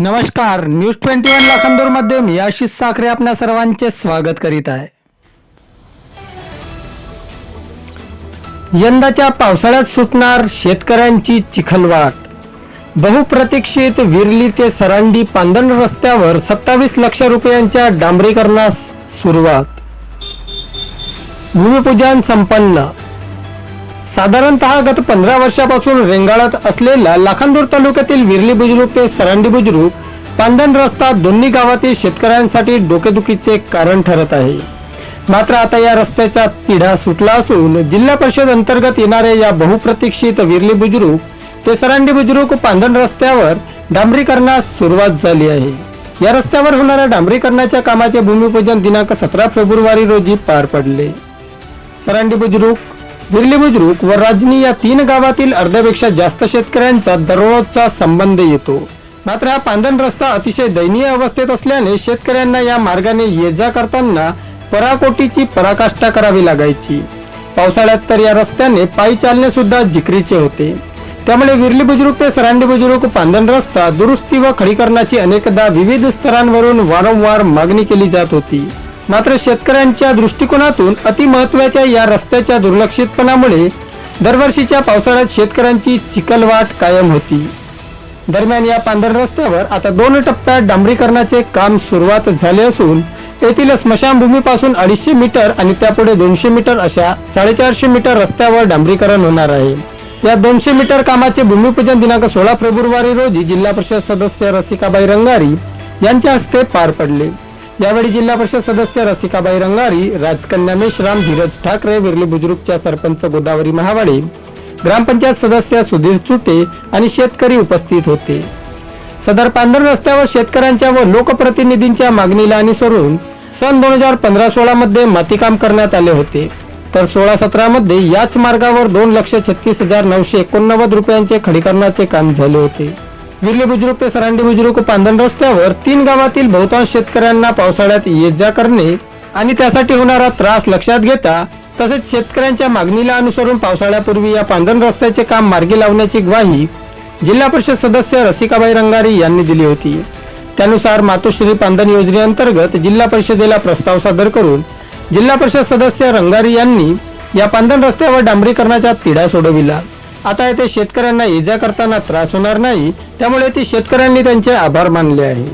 नमस्कार news twenty one लाखांदूरमध्ये मी आशिष साखरे आपल्या सर्वांचे स्वागत करीत आहे. यंदाच्या पावसाळ्यात सुटणार शेतकऱ्यांची चिखलवाट. बहुप्रतीक्षित विरली ते सरांडी पांदण रस्त्यावर सत्तावीस लक्ष रुपयांच्या डांबरीकरणास सुरुवात. भूमिपूजन संपन्न. साधारणतः गत पंधरा वर्षापासून रेंगाळत असलेला लाखांदूर तालुक्यातील विरली बुजुर्ग ते सरांडी बुजुर्ग पांदण रस्ता दोन्ही गावातील शेतकऱ्यांसाठी डोकेदुखीचे कारण ठरत आहे. मात्र आता या रस्त्याचा तिढा सुटला असून जिल्हा परिषद अंतर्गत येणाऱ्या या बहुप्रतीक्षित विरली बुजुर्ग ते सरांडी बुजुर्ग पांदण रस्त्यावर डांबरीकरणास सुरुवात झाली आहे. या रस्त्यावर होणाऱ्या डांबरीकरणाच्या कामाचे भूमिपूजन दिनांक सतरा फेब्रुवारी रोजी पार पडले. सरांडी बुजुर्ग विरली बुजुर्ग व राजनी या तीन गावातील अर्ध्यापेक्षा जास्त शेतकऱ्यांचा दररोजचा संबंध येतो. मात्र हा पांधन रस्ता अतिशय दयनीय अवस्थेत असल्याने शेतकऱ्यांना या मार्गाने ये जा करताना पराकोटीची पराकाष्ठा करावी लागायची. पावसाळ्यात तर या रस्त्याने पायी चालणे सुद्धा जिकरीचे होते. त्यामुळे विरली बुजुर्ग ते सरांडी बुजुर्ग पांधन रस्ता दुरुस्ती व खडीकरणाची अनेकदा विविध स्तरांवरून वारंवार मागणी केली जात होती. मात्र शेतकऱ्यांच्या दृष्टिकोनातून अतिमहत्वाच्या या रस्त्याच्या दुर्लक्षितपणामुळे दरवर्षीच्या पावसाळ्यात शेतकऱ्यांची चिखलवाट कायम होती. दरम्यान या पांढर रस्त्यावर आता दोन टप्प्यात डांबरीकरणाचे काम सुरुवात झाले असून येथील स्मशानभूमीपासून अडीचशे मीटर आणि त्यापुढे दोनशे मीटर अशा साडेचारशे मीटर रस्त्यावर डांबरीकरण होणार आहे. या दोनशे मीटर कामाचे भूमिपूजन दिनांक सोळा फेब्रुवारी रोजी जिल्हा परिषद सदस्य रसिकाबाई रंगारी यांच्या हस्ते पार पडले. यावेळी जिल्हा परिषद सदस्य रसिकाबाई रंगारी राजकन्या मेश्राम धीरज ठाकरे विरली बुजुर्गच्या सरपंच गोदावरी महावाडे ग्रामपंचायत सदस्य सुधीर चुटे आणि शेतकरी उपस्थित होते. सदर पांढर रस्त्यावर शेतकऱ्यांच्या व लोकप्रतिनिधींच्या मागणीला अनुसरून सन दोन हजार पंधरा सोळा मध्ये मातीकाम करण्यात आले होते. तर सोळा सतरा मध्ये याच मार्गावर दोन लक्ष छत्तीस हजार नऊशे एकोणनव्वद रुपयांचे खडीकरणाचे काम झाले होते. विर्ले बुजुर्ग ते सरांडी बुजुर्ग पांधन रस्त्यावर तीन गावातील बहुतांश शेतकऱ्यांना पावसाळ्यात ये जा करणे आणि त्यासाठी होणारा त्रास लक्षात घेता तसेच शेतकऱ्यांच्या मागणीला अनुसरून पावसाळ्यापूर्वी या पांधन रस्त्याचे काम मार्गी लावण्याची ग्वाही जिल्हा परिषद सदस्य रसिकाबाई रंगारी यांनी दिली होती. त्यानुसार मातोश्री पांधन योजनेअंतर्गत जिल्हा परिषदेला प्रस्ताव सादर करून जिल्हा परिषद सदस्य रंगारी यांनी या पांधन रस्त्यावर डांबरीकरणाचा तिढा सोडविला. आता येथे शेतकऱ्यांना इजा करताना त्रास होणार नाही त्यामुळे ते शेतकऱ्यांनी त्यांचे आभार मानले आहे.